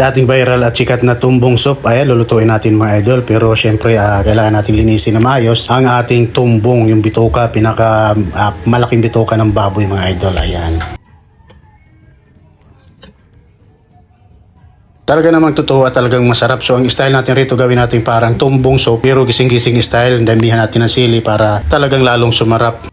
dating viral at sikat na tumbong soup. Ayan, lulutuin natin mga idol. Pero syempre, ah, kailangan natin linisin na maayos ang ating tumbong, yung bitoka, pinaka ah, malaking bitoka ng baboy mga idol. Ayan. Talaga namang totoo at talagang masarap. So ang style natin rito gawin natin parang tumbong soup pero gising-gising style. Damihan natin ng sili para talagang lalong sumarap.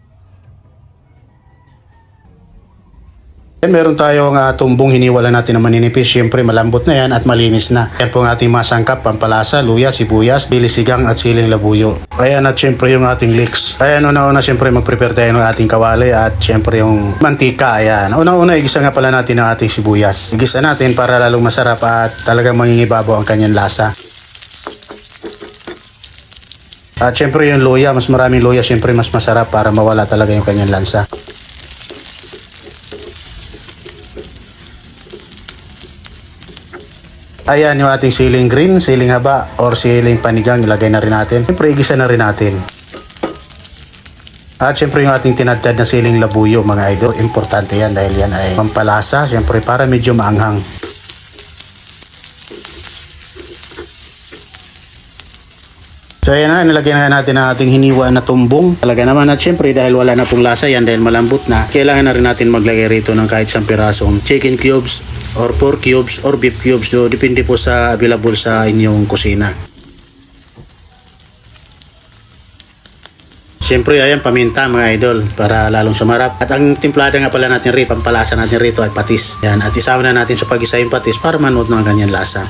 Yan, meron tayong uh, tumbong hiniwala natin na maninipis. Siyempre malambot na yan at malinis na. Yan po ang ating masangkap, pampalasa, luya, sibuyas, dilisigang at siling labuyo. Ayan at siyempre yung ating leeks. Ayan, una-una siyempre mag-prepare tayo ng ating kawali at siyempre yung mantika. Ayan, una-una igisa nga pala natin ang ating sibuyas. Igisa natin para lalong masarap at talagang mangingibabaw ang kanyang lasa. At syempre yung luya, mas maraming luya, syempre mas masarap para mawala talaga yung kanyang lansa. Ayan yung ating siling green, siling haba, or siling panigang, ilagay na rin natin. Siyempre, igisa na rin natin. At syempre yung ating tinadtad na siling labuyo mga idol, importante yan dahil yan ay pampalasa, syempre para medyo maanghang. So ayan na, nilagay na natin ang ating hiniwa na tumbong. Talaga naman at syempre dahil wala na pong lasa yan dahil malambot na, kailangan na rin natin maglagay rito ng kahit isang pirasong chicken cubes or pork cubes or beef cubes. So depende po sa available sa inyong kusina. Siyempre, ayan, paminta mga idol para lalong sumarap. At ang timplada nga pala natin rito, pampalasa natin rito ay patis. Yan, at isama na natin sa pag-isa yung patis para manood ng kanyang lasa.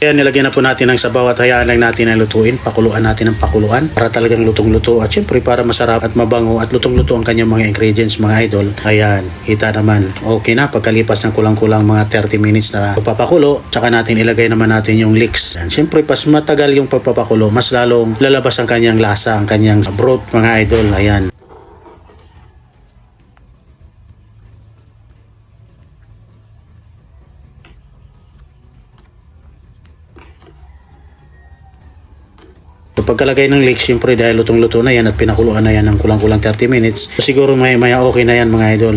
Ayan, nilagyan na po natin ng sabaw at hayaan lang natin na lutuin. Pakuluan natin ng pakuluan para talagang lutong-luto. At syempre para masarap at mabango at lutong-luto ang kanyang mga ingredients mga idol. Ayan, kita naman. Okay na, pagkalipas ng kulang-kulang mga 30 minutes na pagpapakulo, tsaka natin ilagay naman natin yung leeks. Ayan, syempre, pas matagal yung pagpapakulo, mas lalong lalabas ang kanyang lasa, ang kanyang broth mga idol. Ayan. So pagkalagay ng leeks, syempre dahil lutong-luto na yan at pinakuluan na yan ng kulang-kulang 30 minutes, siguro may maya okay na yan mga idol.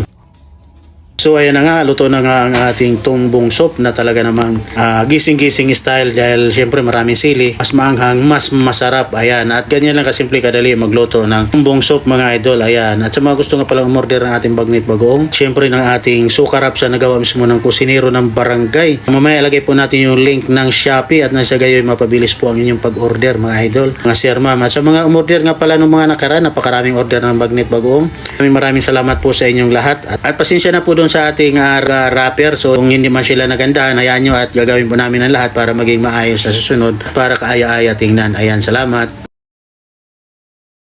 So ayan na nga, luto na nga ang ating tumbong soup na talaga namang ah, gising-gising style dahil syempre maraming sili, mas maanghang, mas masarap. Ayan, at ganyan lang kasimple kadali magluto ng tumbong soup mga idol. Ayan, at sa mga gusto nga palang umorder ng ating bagnit bagoong, syempre ng ating sukarap sa nagawa mismo ng kusinero ng barangay. Mamaya ilagay po natin yung link ng Shopee at nang sa gayoy mapabilis po ang inyong pag-order mga idol, mga sir ma'am. At sa mga umorder nga pala ng mga nakaraan, napakaraming order ng bagnit bagoong. Maraming maraming salamat po sa inyong lahat. At, at pasensya na po doon sa ating uh, rapper. So kung hindi man sila nagandahan, hayaan nyo at gagawin po namin ang lahat para maging maayos sa susunod para kaaya-aya tingnan. Ayan, salamat.